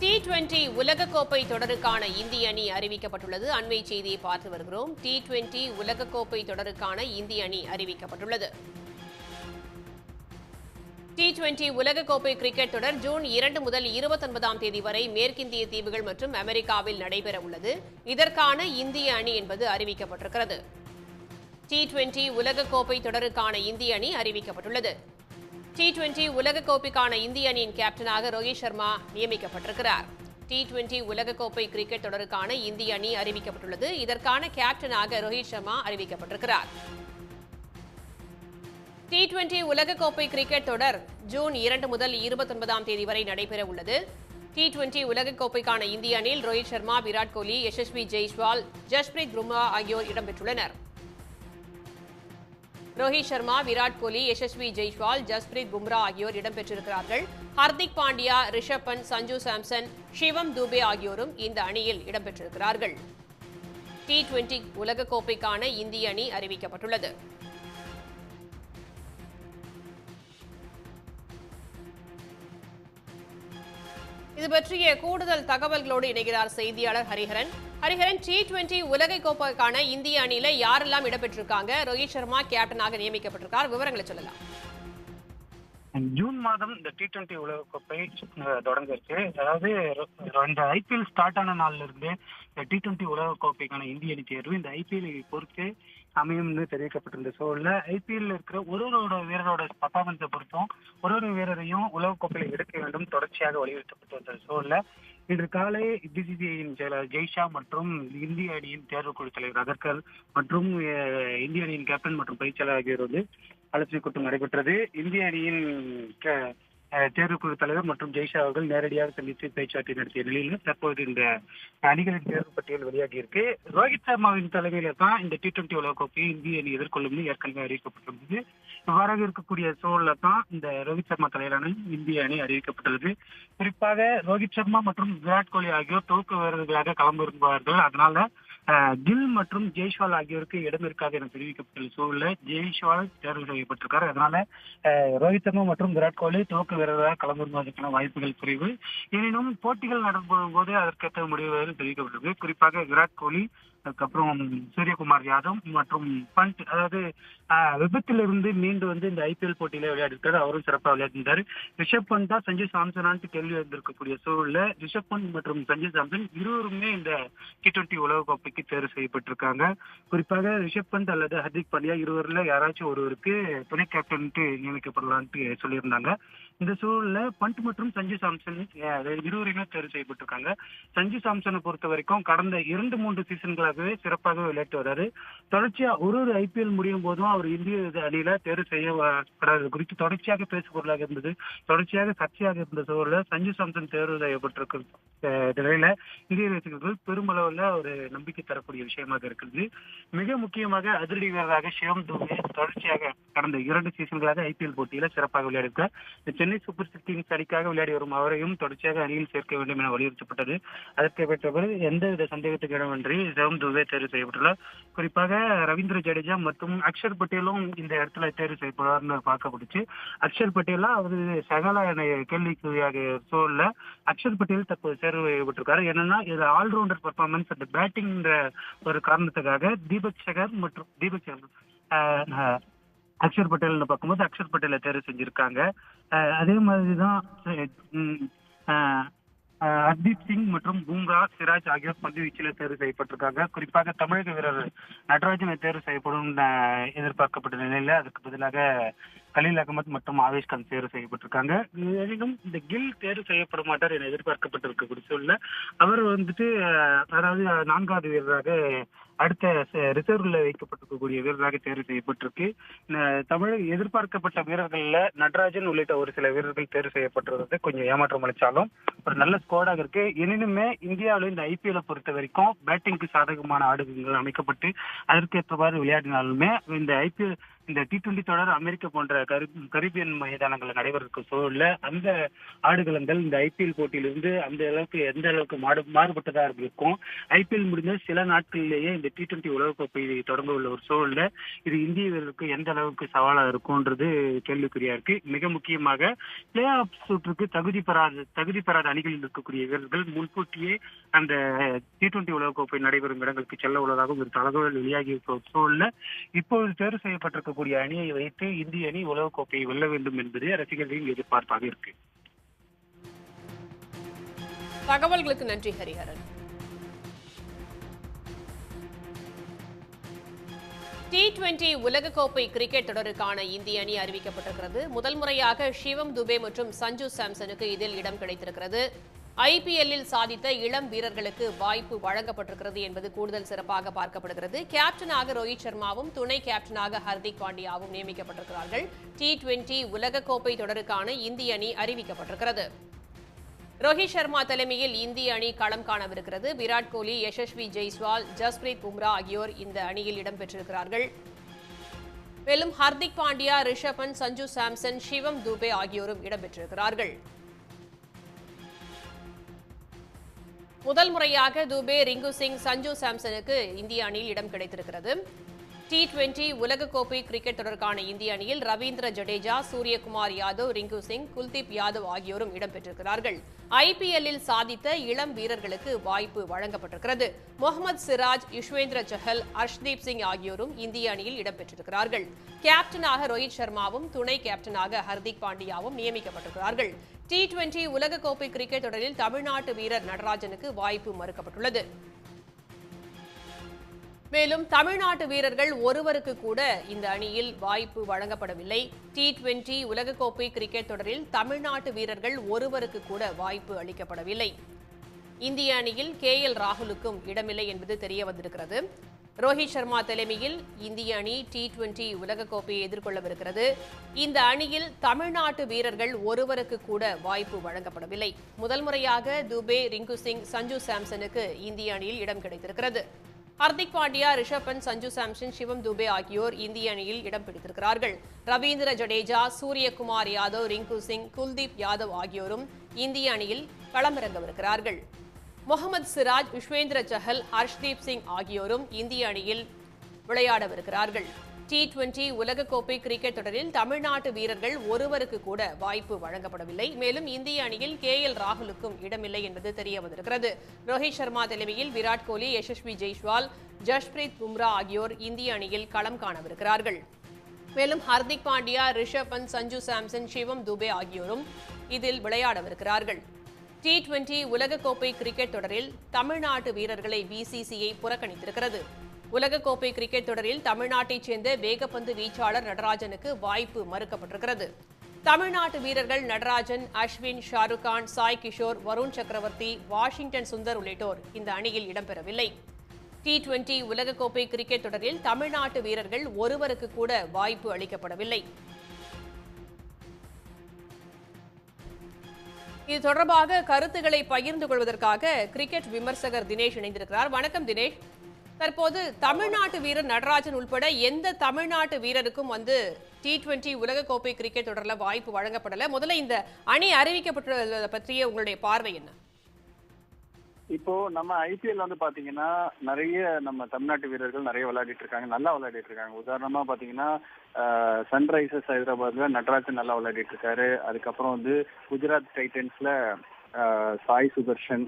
D twenty உலகக்கோப்பை தொடருக்கான இந்திய அணி அறிவிக்கப்பட்டுள்ளது. அண்மை செய்தியை பார்த்து வருகிறோம். டி டுவெண்டி உலகக்கோப்பை தொடருக்கான இந்திய அணி அறிவிக்கப்பட்டுள்ளது. டி டுவெண்டி உலகக்கோப்பை கிரிக்கெட் தொடர் ஜூன் இரண்டு முதல் இருபத்தொன்பதாம் தேதி வரை மேற்கிந்திய தீவுகள் மற்றும் அமெரிக்காவில் நடைபெற உள்ளது. இதற்கான இந்திய அணி என்பது அறிவிக்கப்பட்டிருக்கிறது. டி டுவெண்டி உலகக்கோப்பை தொடருக்கான இந்திய அணி அறிவிக்கப்பட்டுள்ளது. டி டுவெண்டி உலகக்கோப்பைக்கான இந்திய அணியின் கேப்டனாக ரோஹித் சர்மா நியமிக்கப்பட்டிருக்கிறார். டி டுவெண்டி உலகக்கோப்பை கிரிக்கெட் தொடருக்கான இந்திய அணி அறிவிக்கப்பட்டுள்ளது. இதற்கான கேப்டனாக ரோஹித் சர்மா அறிவிக்கப்பட்டிருக்கிறார். டி டுவெண்டி உலகக்கோப்பை கிரிக்கெட் தொடர் ஜூன் இரண்டு முதல் இருபத்தொன்பதாம் தேதி வரை நடைபெற உள்ளது. டி டுவெண்டி உலகக்கோப்பைக்கான இந்திய அணியில் ரோஹித் சர்மா விராட் கோலி யசஸ்வி ஜெய்ஸ்வால் ஜஸ்பிரீத் பும்ரா ஆகியோர் இடம்பெற்றுள்ளனர். ரோஹித் சர்மா விராட் கோலி யசஸ்வி ஜெய்ஸ்வால் ஜஸ்பிரீத் பும்ரா ஆகியோர் இடம்பெற்றிருக்கிறார்கள். ஹர்திக் பாண்டியா ரிஷப் பந்த் சஞ்சு சாம்சன் சிவம் தூபே ஆகியோரும் இந்த அணியில் இடம்பெற்றிருக்கிறார்கள். டி டுவெண்டி உலகக்கோப்பைக்கான இந்திய அணி அறிவிக்கப்பட்டுள்ளது. இது பற்றிய கூடுதல் தகவல்களோடு இணைகிறார் செய்தியாளர் ஹரிஹரன். ஹரிஹரன் டி டுவெண்டி உலக கோப்பைக்கான இந்திய அணியில யாரெல்லாம் இடம்பெற்றிருக்காங்க? ரோஹித் சர்மா கேப்டனாக நியமிக்கப்பட்டிருக்கார். விவரங்களை சொல்லலாம். ஜூன் மாதம் இந்த டி டுவெண்டி உலகக்கோப்பை தொடங்கிருச்சு அதாவது இந்த ஐபிஎல் ஸ்டார்ட் ஆன நாள்ல இருந்து இந்த டி டுவெண்டி உலகக்கோப்பைக்கான இந்திய அணி தேர்வு இந்த ஐபிஎல் பொறுத்து அமையும்னு தெரிவிக்கப்பட்டிருந்த சூழல்ல ஐபிஎல்ல இருக்கிற ஒரு ஒரு வீரரோட பர்ஃபார்மன்ஸை பொறுத்தும் ஒரு ஒரு வீரரையும் உலகக்கோப்பையில் எடுக்க வேண்டும் தொடர்ச்சியாக வலியுறுத்தப்பட்டு வந்த சூழல்ல இன்று காலை பிசிசிஐயின் செயலர் ஜெய்ஷா மற்றும் இந்திய அணியின் தேர்வுக்குழு தலைவர் அகர்கர் மற்றும் அஹ், இந்திய அணியின் கேப்டன் மற்றும் பயிற்சியாளர் ஆகியோர் வந்து ஆலோசனை கூட்டம் நடைபெற்றது. இந்திய அணியின் க- தேர்வுக்குழு தலைவர் மற்றும் ஜெய்ஷா அவர்கள் நேரடியாக சந்தித்து பேச்சுவார்த்தை நடத்திய நிலையில் தற்போது இந்த அணிகளின் தேர்வு பட்டியல் வெளியாகி இருக்கு. ரோஹித் சர்மாவின் தலைமையில தான் இந்த டி டுவெண்டி உலகக்கோப்பையை இந்திய அணி எதிர்கொள்ளும் ஏற்கனவே அறிவிக்கப்பட்டிருந்தது. இவ்வாறாக இருக்கக்கூடிய சூழல்ல தான் இந்த ரோஹித் சர்மா தலையிலான இந்திய அணி அறிவிக்கப்பட்டுள்ளது. குறிப்பாக ரோஹித் சர்மா மற்றும் விராட் கோலி ஆகியோர் துவக்க வீரர்களாக களமிறங்குவார்கள் அதனால கில் மற்றும் ஜெய்ஷ்வால் ஆகியோருக்கு இடம் இருக்காது என தெரிவிக்கப்பட்டுள்ள சூழலில் ஜெய்ஷ்வால் தேர்வு செய்யப்பட்டிருக்காரு. அதனால ரோஹித் சர்மா மற்றும் விராட் கோலி துவக்க வீரராக களமிறங்குவதற்கான வாய்ப்புகள் குறைவு. எனினும் போட்டிகள் நடக்கும் போது அதற்கேற்ற முடிவுகள் தெரிவிக்கப்பட்டிருக்கு. குறிப்பாக விராட் கோலி அதுக்கப்புறம் சூரியகுமார் யாதவ் மற்றும் பண்ட் அதாவது ஆஹ், விபத்திலிருந்து மீண்டு வந்து இந்த ஐபிஎல் போட்டியில விளையாடிருக்காரு. அவரும் சிறப்பாக விளையாடிருந்தாரு. ரிஷப் பண்ட் தான் சஞ்சய் சாம்சனான்ட்டு கேள்வி வந்திருக்கக்கூடிய சூழல்ல ரிஷப் பண்ட் மற்றும் சஞ்சய் சாம்சன் இருவருமே இந்த டி டுவெண்டி உலகக்கோப்பைக்கு தேர்வு செய்யப்பட்டிருக்காங்க. குறிப்பாக ரிஷப் பண்ட் அல்லது ஹர்திக் பாண்டியா இருவரில் யாராச்சும் ஒருவருக்கு துணை கேப்டன்ட்டு நியமிக்கப்படலான்ட்டு சொல்லியிருந்தாங்க. இந்த சூழல்ல பண்ட் மற்றும் சஞ்சு சாம்சன் இருவருமே தேர்வு செய்யப்பட்டிருக்காங்க. சஞ்சு சாம்சனை பொறுத்த வரைக்கும் கடந்த இரண்டு மூன்று சீசன்களாகவே சிறப்பாக விளையாட்டு வர்றாரு தொடர்ச்சியா ஒரு ஒரு ஐபிஎல் முடியும் போதும் அவர் இந்திய அணியில தேர்வு செய்யப்படாதது குறித்து தொடர்ச்சியாக பேசு பொருளாக இருந்தது. தொடர்ச்சியாக சர்ச்சையாக இருந்த சூழல சஞ்சு சாம்சன் தேர்வு செய்யப்பட்டிருக்க நிலையில இந்திய ரசிகர்கள் பெருமளவுல ஒரு நம்பிக்கை தரக்கூடிய விஷயமாக இருக்கிறது. மிக முக்கியமாக அதிரடி வீரராக சிவம் தூபே தொடர்ச்சியாக கடந்த இரண்டு சீசன்களாக ஐபிஎல் போட்டியில சிறப்பாக விளையாடியிருக்கார். சென்னை சூப்பர் கிங்ஸ் அணிக்காக விளையாடி வரும் அவரையும் தொடர்ச்சியாக அணியில் சேர்க்க வேண்டும் என வலியுறுத்தப்பட்டது. அதற்கு பெற்ற பிறகு எந்தவித சந்தேகத்துக்கு இடமின்றி சிவம் தூபே தேர்வு செய்யப்பட்டுள்ளார் குறிப்பாக ரவீந்திர ஜடேஜா மற்றும் அக்ஷர் பட்டேலும் இந்த இடத்துல தேர்வு செய்யப்படுவார்னு பார்க்கப்பட்டுச்சு. அக்ஷர் பட்டேலா அவர் சகல கேள்விக்குறியாக சூழல்ல அக்ஷர் பட்டேல் தற்போது தேர்வு செய்யப்பட்டிருக்காரு. என்னன்னா இது ஆல்ரவுண்டர் பர்ஃபார்மன்ஸ் அந்த பேட்டிங்ன்ற ஒரு காரணத்துக்காக தீபக் சகர் மற்றும் தீபக் சகர் அக்ஷர் பட்டேல்னு பார்க்கும்போது அக்ஷர் பட்டேலை தேர்வு செஞ்சிருக்காங்க. அதே மாதிரி தான் ஹர்தீப் சிங் மற்றும் பூம்ரா சிராஜ் ஆகியோர் பந்து வீச்சில் தேர்வு செய்யப்பட்டிருக்காங்க. குறிப்பாக தமிழக வீரர் நடராஜனை தேர்வு செய்யப்படும் எதிர்பார்க்கப்பட்ட நிலையில அதுக்கு பதிலாக கலீல் அகமது மற்றும் ஆவேஷ் கான் தேர்வு செய்யப்பட்டிருக்காங்க. எனினும் இந்த கில் தேர்வு செய்யப்பட மாட்டார் என எதிர்பார்க்கப்பட்டிருக்கக்கூடிய சூழல்ல அவர் வந்துட்டு அதாவது நான்காவது வீரராக அடுத்த ரிசர்வ்ல வைக்கப்பட்டிருக்கக்கூடிய வீரராக தேர்வு செய்யப்பட்டிருக்கு. தமிழக எதிர்பார்க்கப்பட்ட வீரர்கள்ல நடராஜன் உள்ளிட்ட ஒரு சில வீரர்கள் தேர்வு செய்யப்பட்டிருந்தது. கொஞ்சம் ஏமாற்றம் அளிச்சாலும் ஒரு நல்ல ஸ்குவாடாக இருக்கு. எனினுமே இந்தியாவில இந்த ஐபிஎல் பொறுத்த வரைக்கும் பேட்டிங்க்கு சாதகமான ஆடுகள் அமைக்கப்பட்டு அதற்கேற்றவாறு விளையாடினாலுமே இந்த ஐபிஎல் இந்த டி டுவெண்டி தொடர் அமெரிக்கா போன்ற கரி- கரிபியன் மைதானங்கள் நடைபெறக்கு சூழல்ல அந்த ஆடுகளங்கள் இந்த ஐபிஎல் போட்டியிலிருந்து அந்த அளவுக்கு எந்த அளவுக்கு மாடு மாறுபட்டதா இருக்கும். ஐபிஎல் முடிந்த சில நாட்களிலேயே இந்த டி டுவெண்டி உலகக்கோப்பை தொடங்க உள்ள ஒரு சூழல்ல இது இந்திய வீரர்களுக்கு எந்த அளவுக்கு சவாலா இருக்கும்ன்றது கேள்விக்குறியா இருக்கு. மிக முக்கியமாக பிளே ஆஃப் சுற்றுக்கு தகுதி பெறாத தகுதி பெறாத அணிகளில் இருக்கக்கூடிய வீரர்கள் முன்கூட்டியே அந்த டி டுவெண்டி உலகக்கோப்பை நடைபெறும் இடங்களுக்கு செல்ல உள்ளதாகவும் ஒரு தகவல் வெளியாகி இருக்க சூழல்ல இப்போது தேர்வு செய்யப்பட்டிருக்க இருக்கக்கூடிய அணியை வைத்து இந்திய அணி உலகக்கோப்பையை வெல்ல வேண்டும் என்பதே ரசிகர்களின் எதிர்பார்ப்பாக இருக்கு. தகவல்களுக்கு நன்றி ஹரிஹரன். டி டுவெண்டி உலகக்கோப்பை கிரிக்கெட் தொடருக்கான இந்திய அணி அறிவிக்கப்பட்டிருக்கிறது. முதல் முறையாக சிவம் துபே மற்றும் சஞ்சு சாம்சனுக்கு இதில் இடம் கிடைத்திருக்கிறது. ஐபிஎல்லில் சாதித்த இளம் வீரர்களுக்கு வாய்ப்பு வழங்கப்பட்டிருக்கிறது என்பது கூடுதல் சிறப்பாக பார்க்கப்படுகிறது. கேப்டனாக ரோஹித் சர்மாவும் துணை கேப்டனாக ஹர்திக் பாண்டியாவும் நியமிக்கப்பட்டிருக்கிறார்கள். டி டுவெண்டி உலகக்கோப்பை தொடருக்கான இந்திய அணி அறிவிக்கப்பட்டிருக்கிறது. ரோஹித் சர்மா தலைமையில் இந்திய அணி களம் காணவிருக்கிறது. விராட் கோலி யசஸ்வி ஜெய்ஸ்வால் ஜஸ்பிரீத் பும்ரா ஆகியோர் இந்த அணியில் இடம்பெற்றிருக்கிறார்கள் மேலும் ஹர்திக் பாண்டியா ரிஷப் சஞ்சு சாம்சன் சிவம் துபே ஆகியோரும் இடம்பெற்றிருக்கிறார்கள் முதல் முறையாக துபே ரிங்கு சிங் சஞ்சு சாம்சனுக்கு இந்திய அணியில் இடம் கிடைத்திருக்கிறது. டி டுவெண்டி உலகக்கோப்பை கிரிக்கெட் தொடருக்கான இந்திய அணியில் ரவீந்திர ஜடேஜா சூரியகுமார் யாதவ் ரிங்கு சிங் குல்தீப் யாதவ் ஆகியோரும் இடம்பெற்றிருக்கிறார்கள் ஐபிஎல்லில் சாதித்த இளம் வீரர்களுக்கு வாய்ப்பு வழங்கப்பட்டிருக்கிறது. முகமது சிராஜ் யுஷ்வேந்திர சஹல் அர்ஷ்தீப் சிங் ஆகியோரும் இந்திய அணியில் இடம்பெற்றிருக்கிறார்கள் கேப்டனாக ரோஹித் சர்மாவும் துணை கேப்டனாக ஹர்திக் பாண்டியாவும் நியமிக்கப்பட்டிருக்கிறார்கள். டி டுவெண்டி உலகக்கோப்பை கிரிக்கெட் தொடரில் தமிழ்நாட்டு வீரர் நடராஜனுக்கு வாய்ப்பு மறுக்கப்பட்டுள்ளது. மேலும் தமிழ்நாட்டு வீரர்கள் ஒருவருக்கு கூட இந்த அணியில் வாய்ப்பு வழங்கப்படவில்லை. டி டுவெண்டி உலகக்கோப்பை கிரிக்கெட் தொடரில் தமிழ்நாட்டு வீரர்கள் ஒருவருக்கு கூட வாய்ப்பு அளிக்கப்படவில்லை. இந்திய அணியில் கே எல் ராகுலுக்கும் இடமில்லை என்பது தெரிய வந்திருக்கிறது. ரோஹித் சர்மா தலைமையில் இந்திய அணி டி டுவெண்டி உலகக்கோப்பையை எதிர்கொள்ளவிருக்கிறது. இந்த அணியில் தமிழ்நாட்டு வீரர்கள் ஒருவருக்கு கூட வாய்ப்பு வழங்கப்படவில்லை. முதல் முறையாக துபே ரிங்கு சிங் சஞ்சு சாம்சனுக்கு இந்திய அணியில் இடம் கிடைத்திருக்கிறது. ஹர்திக் பாண்டியா ரிஷப் பந்த் சஞ்சு சாம்சன் சிவம் துபே ஆகியோர் இந்திய அணியில் இடம் பிடித்திருக்கிறார்கள். ரவீந்திர ஜடேஜா சூரியகுமார் யாதவ் ரிங்கு சிங் குல்தீப் யாதவ் ஆகியோரும் இந்திய அணியில் களமிறங்கவிருக்கிறார்கள். முகமது சிராஜ் விஸ்வேந்திர சஹல் ஹர்ஷ்தீப் சிங் ஆகியோரும் இந்திய அணியில் விளையாடவிருக்கிறார்கள். டி டுவெண்டி உலகக்கோப்பை கிரிக்கெட் தொடரில் தமிழ்நாட்டு வீரர்கள் ஒருவருக்கு கூட வாய்ப்பு வழங்கப்படவில்லை. மேலும் இந்திய அணியில் கே எல் ராகுலுக்கும் இடமில்லை என்பது தெரிய வந்திருக்கிறது. ரோஹித் சர்மா தலைமையில் விராட் கோலி யசஸ்வி ஜெய்ஸ்வால் ஜஸ்பிரீத் பும்ரா ஆகியோர் இந்திய அணியில் களம் காணவிருக்கிறார்கள். மேலும் ஹர்திக் பாண்டியா ரிஷப் பந்த் சஞ்சு சாம்சன் சிவம் துபே ஆகியோரும் இதில் விளையாடவிருக்கிறார்கள். டி டுவெண்டி உலகக்கோப்பை கிரிக்கெட் தொடரில் தமிழ்நாட்டு வீரர்களை பிசிசிஐ புறக்கணித்திருக்கிறது. உலகக்கோப்பை கிரிக்கெட் தொடரில் தமிழ்நாட்டைச் சேர்ந்த வேகப்பந்து வீச்சாளர் நடராஜனுக்கு வாய்ப்பு மறுக்கப்பட்டிருக்கிறது. தமிழ்நாட்டு வீரர்கள் நடராஜன் அஸ்வின் ஷாருக் கான் சாய் கிஷோர் வருண் சக்கரவர்த்தி வாஷிங்டன் சுந்தர் உள்ளிட்டோர் இந்த அணியில் இடம்பெறவில்லை. டி டுவெண்டி உலகக்கோப்பை கிரிக்கெட் தொடரில் தமிழ்நாட்டு வீரர்கள் ஒருவருக்கு கூட வாய்ப்பு அளிக்கப்படவில்லை. இது தொடர்பாக கருத்துக்களை பகிர்ந்து கொள்வதற்காக கிரிக்கெட் விமர்சகர் தினேஷ் இணைந்திருக்கிறார். வணக்கம் தினேஷ். தற்போது தமிழ்நாட்டு வீரர் நடராஜன் உள்பட எந்த தமிழ்நாட்டு வீரருக்கும் வந்து டி டுவெண்டி உலகக்கோப்பை கிரிக்கெட் தொடரில் வாய்ப்பு வழங்கப்படல. முதல்ல இந்த அணி அறிவிக்கப்பட்டுள்ளதை பற்றிய உங்களுடைய பார்வை என்ன? இப்போ நம்ம ஐபிஎல் வந்து பாத்தீங்கன்னா நிறைய நம்ம தமிழ்நாட்டு வீரர்கள் நிறைய விளையாடிட்டு இருக்காங்க நல்லா விளையாடிட்டு இருக்காங்க. உதாரணமா பாத்தீங்கன்னா சன்ரைசர்ஸ் ஹைதராபாத்ல நடராஜன் நல்லா விளையாடிட்டு இருக்காரு. அதுக்கப்புறம் வந்து குஜராத் டைட்டன்ஸ்ல சாய் சுதர்ஷன்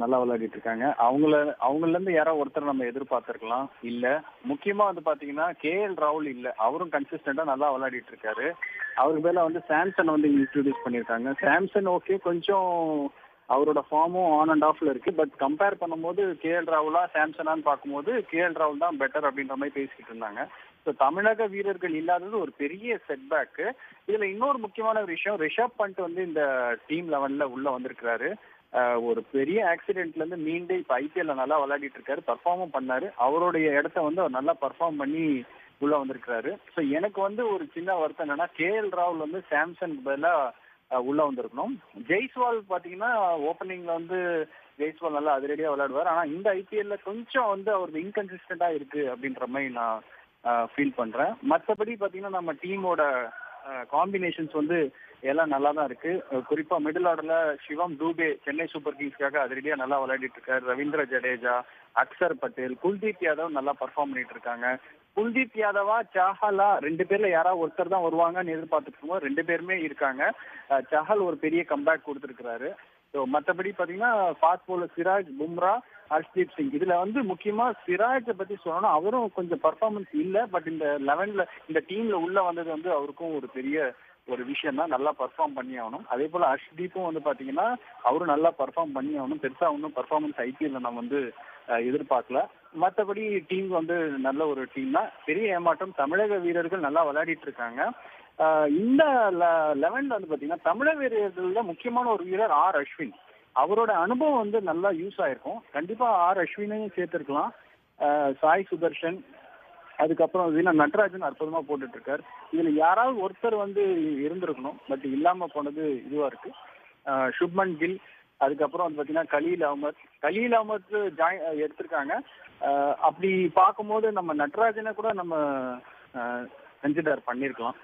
நல்லா விளையாடிட்டு இருக்காங்க. அவங்கள அவங்கள இருந்து யாரோ ஒருத்தர் நம்ம எதிர்பார்த்திருக்கலாம். இல்ல முக்கியமா வந்து பாத்தீங்கன்னா கே எல் ராகுல் இல்ல. அவரும் கன்சிஸ்டண்டா நல்லா விளையாடிட்டு இருக்காரு. அவருக்கு பேர்ல வந்து சாம்சன் வந்து இன்ட்ரோடியூஸ் பண்ணிருக்காங்க சாம்சன் ஓகே கொஞ்சம் அவரோட ஃபார்மும் ஆன் அண்ட் ஆஃப்ல இருக்கு. பட் கம்பேர் பண்ணும்போது கே எல் ராகுலா சாம்சனான்னு பார்க்கும்போது கே எல் ராகுல் தான் பெட்டர் அப்படின்ற மாதிரி பேசிக்கிட்டு இருந்தாங்க. ஸோ தமிழக வீரர்கள் இல்லாதது ஒரு பெரிய செட்பேக் இதுல இன்னொரு முக்கியமான ஒரு விஷயம் ரிஷப் பண்ட் வந்து இந்த டீம் லெவன்ல உள்ள வந்திருக்கிறாரு. ஒரு பெரிய ஆக்சிடென்ட்ல இருந்து மீண்டு இப்ப ஐபிஎல்ல நல்லா விளையாடிட்டு இருக்காரு. பர்ஃபார்மும் பண்ணாரு. அவருடைய இடத்த வந்து அவர் நல்லா பர்ஃபார்ம் பண்ணி உள்ள வந்திருக்கிறாரு. ஸோ எனக்கு வந்து ஒரு சின்ன வருத்தம் என்னன்னா கே எல் ராகுல் வந்து சாம்சங் பதிலாக உள்ள வந்திருக்கணும். ஜெய்ஸ்வால் பாத்தீங்கன்னா ஓப்பனிங்ல வந்து ஜெய்ஸ்வால் நல்லா அதிரடியா விளையாடுவார். ஆனா இந்த ஐபிஎல்ல கொஞ்சம் வந்து அவருக்கு இன்கன்சிஸ்டண்டா இருக்கு அப்படின்ற மாதிரி நான் ஃபீல் பண்றேன். மற்றபடி பாத்தீங்கன்னா நம்ம டீமோட காம்பினேஷன்ஸ் வந்து எல்லாம் நல்லா தான் இருக்கு. குறிப்பா மிடில் ஆர்டர்ல சிவம் டூபே சென்னை சூப்பர் கிங்ஸ்க்காக அதிரடியா நல்லா விளையாடிட்டு இருக்காரு. ரவீந்திர ஜடேஜா அக்சர் பட்டேல் குல்தீப் யாதவ் நல்லா பர்ஃபார்ம் பண்ணிட்டு இருக்காங்க. குல்தீப் யாதவா சாஹலா ரெண்டு பேர்ல யாராவது ஒருத்தர் தான் வருவாங்கன்னு எதிர்பார்த்துட்டு இருக்கோம் ரெண்டு பேருமே இருக்காங்க. சஹால் சஹல் ஒரு பெரிய கம்பேக் கொடுத்துருக்கிறாரு. ஸோ மற்றபடி பார்த்தீங்கன்னா ஃபாஸ்ட் போலர் சிராஜ் பும்ரா ஹர்ஷ்தீப் சிங். இதுல வந்து முக்கியமா சிராஜை பத்தி சொல்லணும் அவரும் கொஞ்சம் பர்ஃபார்மன்ஸ் இல்லை பட் இந்த லெவன்ல இந்த டீம்ல உள்ள வந்தது வந்து அவருக்கும் ஒரு பெரிய ஒரு விஷயம் தான். நல்லா பர்ஃபார்ம் பண்ணி ஆகணும். அதே போல ஹர்ஷ்தீப்பும் வந்து பாத்தீங்கன்னா அவரும் நல்லா பர்ஃபார்ம் பண்ணி ஆகணும். பெருசா ஒன்றும் பர்ஃபார்மன்ஸ் ஐபிஎல்ல நம்ம வந்து எதிர்பார்க்கல. மற்றபடி டீம் வந்து நல்ல ஒரு டீம் தான். பெரிய ஏமாற்றம். தமிழக வீரர்கள் நல்லா விளையாடிட்டு இருக்காங்க. இந்த லெவன்ல வந்து பாத்தீங்கன்னா தமிழக வீரர்கள்ல முக்கியமான ஒரு வீரர் ஆர் அஸ்வின். அவரோட அனுபவம் வந்து நல்லா யூஸ் ஆயிருக்கும். கண்டிப்பா ஆர் அஸ்வினையும் சேர்த்திருக்கலாம். சாய் சுதர்ஷன் அதுக்கப்புறம் வீணா நட்ராஜன் அற்புதமா போட்டுட்டு இருக்காரு இதுல யாராவது ஒருத்தர் வந்து இருந்திருக்கணும். பட் இல்லாம போனது இதுவா இருக்கு. சுப்மன் கில் அதுக்கப்புறம் வந்து பாத்தீங்கன்னா கலீல் அகமத். கலீல் அகமத் ஜாயின் எடுத்திருக்காங்க. அப்படி பார்க்கும்போது நம்ம நட்ராஜனை கூட நம்ம கன்சிடர் பண்ணிருக்கலாம்.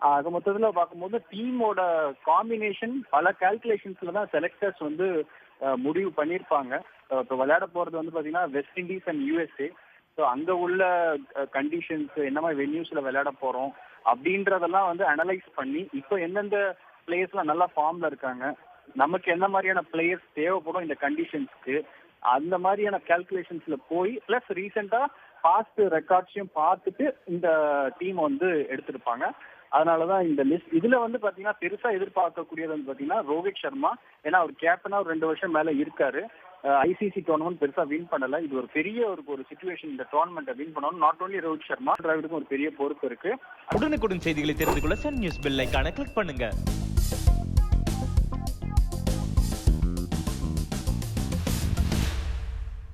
ஆக மொத்தத்துல பார்க்கும்போது டீமோட காம்பினேஷன் பல கால்குலேஷன்ஸ்ல தான் செலக்டர்ஸ் வந்து முடிவு பண்ணியிருப்பாங்க இப்போ விளையாட போறது வந்து பாத்தீங்கன்னா West Indies and USA so அங்க உள்ள கண்டிஷன்ஸ் என்ன மாதிரி வென்யூஸ்ல விளையாட போறோம் அப்படின்றதெல்லாம் வந்து அனலைஸ் பண்ணி இப்போ எந்தெந்த பிளேயர்ஸ்லாம் நல்லா ஃபார்ம்ல இருக்காங்க நமக்கு என்ன மாதிரியான பிளேயர்ஸ் தேவைப்படும் இந்த கண்டிஷன்ஸ்க்கு அந்த மாதிரியான கால்குலேஷன்ஸ்ல போய் பிளஸ் ரீசெண்டா பாஸ்ட் ரெக்கார்ட்ஸையும் பார்த்துட்டு இந்த டீம் வந்து எடுத்திருப்பாங்க. அதனாலதான் இந்த லிஸ்ட் இதுல வந்து பாத்தீங்கன்னா பெருசா எதிர்பார்க்கக்கூடியது வந்து பாத்தீங்கன்னா ரோஹித் சர்மா. ஏன்னா அவர் கேப்டனா ஒரு ரெண்டு வருஷம் மேல இருக்காரு. ஐசிசி டோர்னமெண்ட் பெருசா வின் பண்ணல. இது ஒரு பெரிய ஒரு ஒரு சுச்சுவேஷன் இந்த டோர்னமெண்ட்டை வின் பண்ணணும். நாட் ஓன்லி ரோஹித் சர்மா டிராவிடுக்கும் ஒரு பெரிய பொறுப்பு இருக்கு. உடனுக்குடன் செய்திகளை தெரிந்து கொள்ள சன் நியூஸ் பெல் ஐகானை கிளிக் பண்ணுங்க.